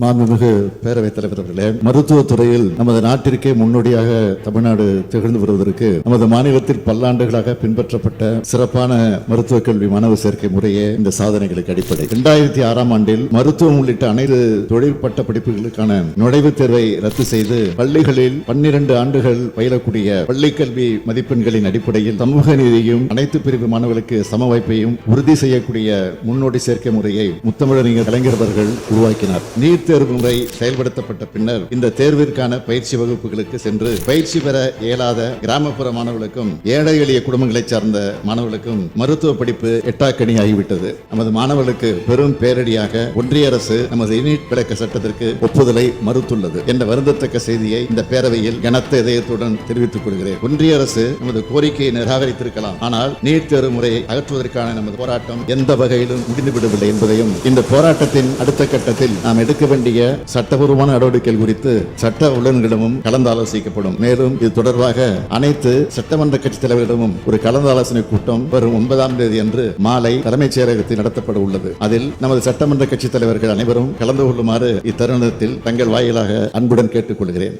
மாண்புமிகு பேரவைத் தலைவர் அவர்களே மருத்துவத் துறையில் நமது நாட்டிற்கே முன்னோடியாக தமிழ்நாடு திகழ்ந்து வருவதற்கு நமது மாநிலத்தில் பல்லாண்டுகளாக பின்பற்றப்பட்ட சிறப்பான மருத்துவக் கல்வி மாணவர் சேர்க்கை முறையே இந்த சாதனைகளுக்கு அடிப்படை. இரண்டாயிரத்தி ஆறாம் ஆண்டில் மருத்துவம் உள்ளிட்ட அனைத்து தொழில் பட்ட படிப்புகளுக்கான நுழைவுத் தேர்வை ரத்து செய்து பள்ளிகளில் பன்னிரண்டு ஆண்டுகள் பயிலக்கூடிய பள்ளிக் கல்வி மதிப்பெண்களின் அடிப்படையில் சமூக நீதியும் அனைத்து பிரிவு மாணவர்களுக்கு சம வாய்ப்பையும் உறுதி செய்யக்கூடிய முன்னோடி சேர்க்கை முறையை முத்தமிழறிஞர் கலைஞர் அவர்கள் உருவாக்கினார். நீட் தேர்வு முறை செயல்படுத்தப்பட்ட பின்னர் இந்த தேர்விற்கான பயிற்சி வகுப்புகளுக்கு சென்று பயிற்சி பெற இயலாத கிராமப்புற மாணவர்களுக்கும் ஏழை எளிய குடும்பங்களைச் சார்ந்த மாணவர்களுக்கும் மருத்துவ படிப்பு எட்டாக்கணி ஆகிவிட்டது நமது மாணவர்களுக்கு பெரும் பேரடியாக ஒன்றிய அரசு நமது நீட் விளக்க சட்டத்திற்கு ஒப்புதலை மறுத்துள்ளது என்ற வருந்தத்தக்க செய்தியை இந்த பேரவையில் கனத்த இதயத்துடன் தெரிவித்துக் கொள்கிறேன். ஒன்றிய அரசு நமது கோரிக்கையை நிராகரித்திருக்கலாம். ஆனால் நீட் தேர்வு முறையை அகற்றுவதற்கான நமது போராட்டம் எந்த வகையிலும் முடிந்துவிடவில்லை என்பதையும் இந்த போராட்டத்தின் அடுத்த கட்டத்தில் நாம் எடுக்க வேண்டிய சட்டபூர்வமான நடவடிக்கைகள் குறித்து சட்ட வல்லுநர்களிடமும் கலந்து ஆலோசிக்கப்படும். மேலும் இது தொடர்பாக அனைத்து சட்டமன்ற கட்சித் தலைவர்களிடமும் ஒரு கலந்து ஆலோசனை கூட்டம் வரும் ஒன்பதாம் தேதி அன்று மாலை தலைமைச் செயலகத்தில் நடத்தப்பட உள்ளது. அதில் நமது சட்டமன்ற கட்சித் தலைவர்கள் அனைவரும் கலந்து கொள்ளுமாறு இத்தருணத்தில் தங்கள் வாயிலாக அன்புடன் கேட்டுக்கொள்கிறேன்